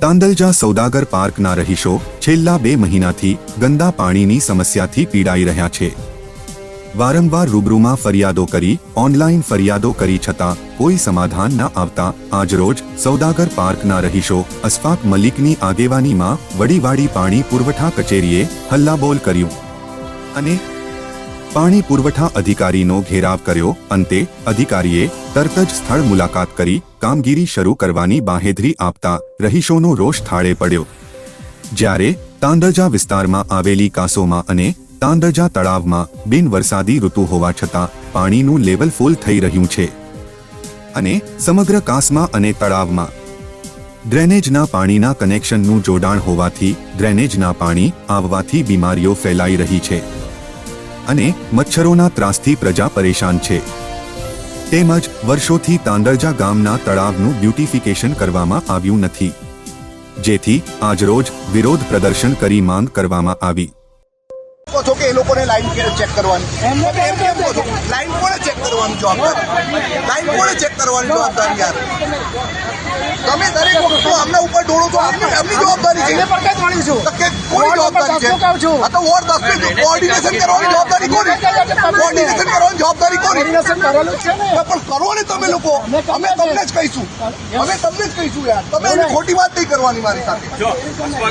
તાંદલજા સૌદાગર પાર્કના રહીશો છેલ્લા બે મહિનાથી ગંદા પાણીની સમસ્યાથી પીડાઈ રહ્યા છે. વારંવાર રૂબરૂમાં ફરિયાદો કરી, ઓનલાઈન ફરિયાદો કરી છતાં કોઈ સમાધાન ન આવતા આજરોજ સૌદાગર પાર્કના રહીશો અસફાક મલિકની આગેવાનીમાં વડીવાડી પાણી પુરવઠા કચેરીએ હલ્લાબોલ કર્યું. અને પાણી પુરવઠા અધિકારીનો ઘેરાવ કર્યો. અંતે અધિકારીએ તરત જ સ્થળ મુલાકાત કરી કામગીરી શરૂ કરવાની બાહેધરી આપતા રહીશોનો રોષ થાળે પડ્યો. જ્યારે તાંદરજા વિસ્તારમાં આવેલી કાસોમાં અને તાંદરજા તળાવમાં બિનવરસાદી ઋતુ હોવા છતાં પાણીનું લેવલ ફૂલ થઈ રહ્યું છે. અને સમગ્ર કાસમાં અને તળાવમાં ડ્રેનેજના પાણીના કનેક્શનનું જોડાણ હોવાથી ડ્રેનેજના પાણી આવવાથી બીમારીઓ ફેલાઈ રહી છે. અને મચ્છરોના ત્રાસથી પ્રજા પરેશાન છે. તેમજ વર્ષોથી તાંદરજા ગામના તળાવનું બ્યુટિફિકેશન કરવામાં આવ્યું નથી. જેથી આજરોજ વિરોધ પ્રદર્શન કરી માંગ કરવામાં આવી. છો કે એ લોકોને લાઈન ચેક કરવાની. એમ કેમ લાઈન કોણે કરવાની જવાબદારી લાઈન કોણે ચેક કરવાની જવાબદારી યાર? તમે દરેક વખત અમને ઉપર ડોળો તો એમની જવાબદારી છે. પર કઈ જાણી છું? કે કોઈ જવાબદારી છે. આ તો વોર્ડ દસની કોઓર્ડિનેશન કરવાની જવાબદારી કોની? કોઓર્ડિનેશન કરવાની જવાબદારી કોની? કોર્ડિનેશન કરેલું જ છે ને. તો પણ કરો ને તમે લોકો. અમે તમને જ કહીશું. અમે તમને જ કહીશું યાર. તમે એની ખોટી વાત નહીં કરવાની મારી સાથે.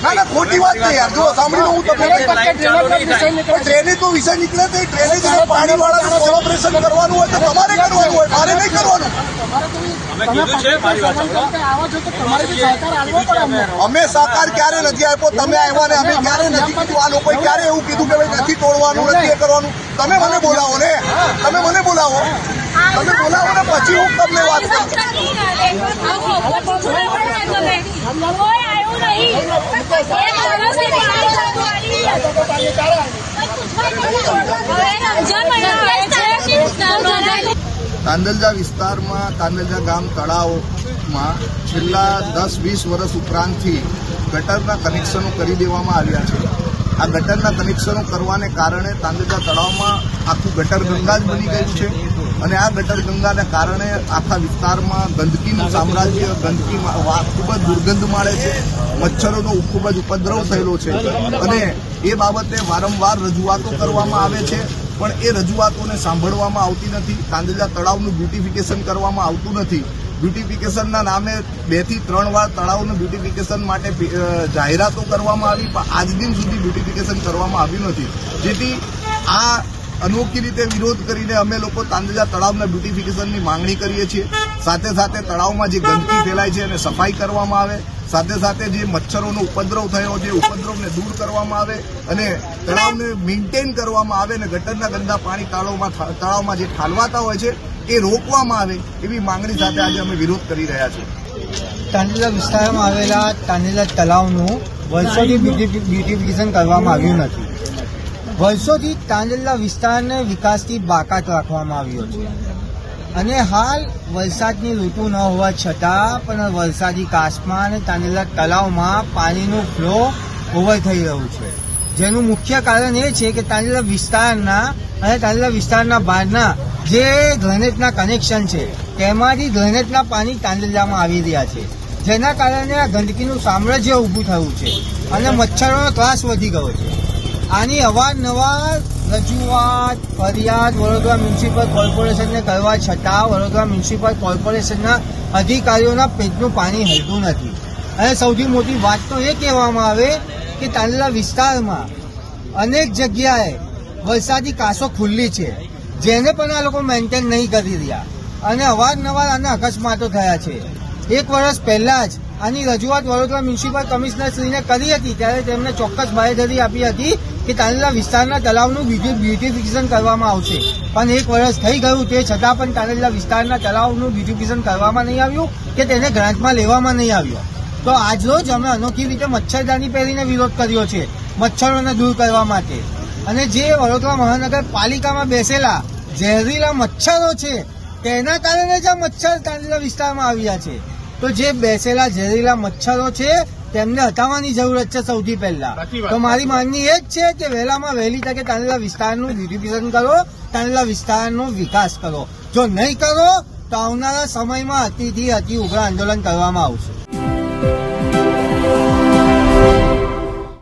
ના ના ખોટી વાત નહીં યાર. જો સાંભળી લો હું તમને દરેક કહીશ. વખતે ડ્રેનેજ નો વિષય નીકળે છે. ડ્રેનેજ નો વિષય નીકળે છે ડ્રેનેજ અને પાણી વાળાનું કોલોબરેશન કરવાનું હોય તો તમારે કરવાનું હોય મારે નહીં કરવાનું. અમે સાકાર ક્યારે નથી આપ્યો? તમે આવ્યા ને અમે ક્યારે નથી કીધું? આ લોકોએ ક્યારે એવું કીધું કે ભાઈ નથી તોડવાનું નથી એ કરવાનું? તમે મને બોલાવો ને. તમે મને બોલાવો. તમે બોલાવો ને પછી હું તમને વાત કરું. તાંદલજા વિસ્તારમાં તાંદલજા ગામ તળાવમાં છેલ્લા દસ, વીસ વર્ષ ઉપરાંતથી ગટરના કનેક્શનો કરી દેવામાં આવ્યા છે. આ ગટરના કનેક્શનો કરવાને કારણે તાંદલજા તળાવમાં આખું ગટર ગંગા જ બની ગયું છે અને આ ગટર ગંગાને કારણે આખા વિસ્તારમાં ગંદકીનું સામ્રાજ્ય, ગંદકી ખૂબ જ દુર્ગંધ માળે છે. મચ્છરોનો ખૂબ જ ઉપદ્રવ થયેલો છે. અને એ બાબતે વારંવાર રજૂઆતો કરવામાં આવે છે. પણ એ રજૂઆતોને સાંભળવામાં આવતી નથી. તાંદજા તળાવનું બ્યુટિફિકેશન કરવામાં આવતું નથી. બ્યુટિફિકેશનના નામે બેથી ત્રણ વાર તળાવનું બ્યુટિફિકેશન માટે જાહેરાતો કરવામાં આવી, પણ આજ દિન સુધી બ્યુટિફિકેશન કરવામાં આવ્યું નથી. જેથી આ અનોખી રીતે વિરોધ કરીને અમે લોકો તાંદજા તળાવના બ્યુટિફિકેશનની માંગણી કરીએ છીએ. સાથે સાથે તળાવમાં જે ગંદકી ફેલાય છે એને સફાઈ કરવામાં આવે. સાથે સાથે જે મચ્છરોનો ઉપદ્રવ થયો જે ઉપદ્રવને દૂર કરવામાં આવે અને તળાવને મેન્ટેન કરવામાં આવે અને ગટરના ગંદા પાણી તળાવમાં તળાવમાં જે ઠાલવાતા હોય છે એ રોકવામાં આવે એવી માંગણી સાથે આજે અમે વિરોધ કરી રહ્યા છીએ. તાંડેલા વિસ્તારમાં આવેલા તાંડેલા તળાવનું વર્ષોથી બ્યુટી- બ્યુટિફિકેશન કરવામાં આવ્યું નથી. વર્ષોથી તાંડેલા વિસ્તારને વિકાસથી બાકાત રાખવામાં આવ્યો છે. અને હાલ વરસાદની ઋતુ ન હોવા છતાં પણ વરસાદી કાસમાં અને તાંડેલા તળાવમાં પાણીનું ફ્લો ઓવર થઈ રહ્યું છે. જેનું મુખ્ય કારણ એ છે કે તાંડેલા વિસ્તારના અને તાંડેલા વિસ્તારના બહારના જે ડ્રેનેજના કનેક્શન છે, તેમાંથી ડ્રેનેજના પાણી તાંડેલામાં આવી રહ્યા છે. જેના કારણે આ ગંદકીનું સામ્રાજ્ય ઊભું થયું છે અને મચ્છરોનો ત્રાસ વધી ગયો છે. આની અવારનવાર રજૂઆત, ફરિયાદ વડોદરા મ્યુનિસિપલ કોર્પોરેશનને કરવા છતાં વડોદરા મ્યુનિસિપલ કોર્પોરેશનના અધિકારીઓના પેટનું પાણી હલતું નથી. અને સૌથી મોટી વાત તો એ કહેવામાં આવે કે તાંડલા વિસ્તારમાં અનેક જગ્યાએ વરસાદી કાસો ખુલ્લી છે, જેને પણ આ લોકો મેન્ટેન નહીં કરી રહ્યા. અને અવારનવાર આના અકસ્માતો થયા છે. એક વર્ષ પહેલાં જ આની રજૂઆત વડોદરા મ્યુનિસિપલ કમિશનર શ્રીને કરી હતી, ત્યારે તેમણે ચોક્કસ બાહેધરી આપી હતી કે તાંડલા વિસ્તારના તળાવનું બીજું બ્યુટિફિકેશન કરવામાં આવશે. પણ એક વર્ષ થઈ ગયું તે છતાં પણ તાંડલા વિસ્તારના તળાવનું બ્યુટિફિકેશન કરવામાં નહીં આવ્યું કે તેને ગ્રાન્ટમાં લેવામાં નહીં આવ્યો. તો આજરોજ અમે અનોખી રીતે મચ્છરદાની પહેરીને વિરોધ કર્યો છે, મચ્છરોને દૂર કરવા માટે. અને જે વડોદરા મહાનગરપાલિકામાં બેસેલા ઝેરીલા મચ્છરો છે, તેના કારણે જ આ મચ્છર તાંડલા વિસ્તારમાં આવ્યા છે. તો જે બેસેલા ઝેરીલા મચ્છરો છે તેમને હટાવવાની જરૂરત છે સૌથી પહેલા. તો મારી માંગણી એ જ છે કે વહેલામાં વહેલી તકે તાનેલા વિસ્તારનું બ્યુટિફિકેશન કરો તાનેલા વિસ્તારનો વિકાસ કરો. જો નહીં કરો તો આવનારા સમયમાં અતિથી અતિ ઉગ્ર આંદોલન કરવામાં આવશે.